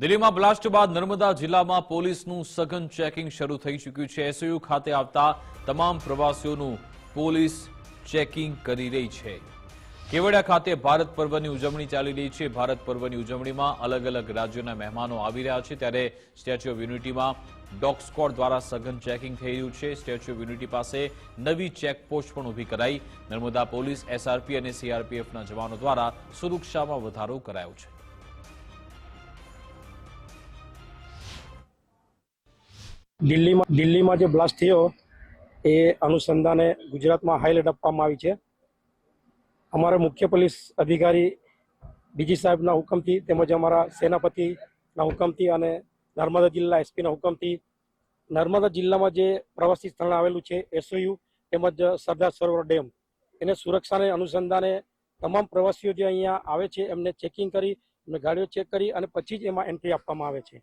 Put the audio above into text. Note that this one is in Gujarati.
દિલ્હીમાં બ્લાસ્ટ બાદ નર્મદા જિલ્લામાં પોલીસનું સઘન ચેકિંગ શરૂ થઈ ચૂક્યું છે. એસયુ ખાતે આવતા તમામ પ્રવાસીઓનું પોલીસ ચેકિંગ કરી રહી છે. કેવડિયા ખાતે ભારત પર્વની ઉજવણી ચાલી રહી છે. ભારત પર્વની ઉજવણીમાં અલગ અલગ રાજ્યોના મહેમાનો આવી રહ્યા છે. ત્યારે સ્ટેચ્યુ ઓફ યુનિટીમાં ડોગ સ્કોડ દ્વારા સઘન ચેકિંગ થઈ રહ્યું છે. સ્ટેચ્યુ ઓફ યુનિટી પાસે નવી ચેકપોસ્ટ પણ ઊભી કરાઈ. નર્મદા પોલીસ, એસઆરપી અને સીઆરપીએફના જવાનો દ્વારા સુરક્ષામાં વધારો કરાયો છે. દિલ્હીમાં દિલ્હીમાં જે બ્લાસ્ટ થયો, એ અનુસંધાને ગુજરાતમાં હાઈલાઇટ આપવામાં આવી છે. અમારા મુખ્ય પોલીસ અધિકારી ડીજી સાહેબના હુકમથી તેમજ અમારા સેનાપતિના હુકમથી અને નર્મદા જિલ્લા એસપીના હુકમથી નર્મદા જિલ્લામાં જે પ્રવાસી સ્થળ આવેલું છે, એસઓયુ તેમજ સરદાર સરોવર ડેમ, એને સુરક્ષાને અનુસંધાને તમામ પ્રવાસીઓ જે અહીંયા આવે છે, એમને ચેકિંગ કરી એમને ગાડીઓ ચેક કરી અને પછી જ એમાં એન્ટ્રી આપવામાં આવે છે.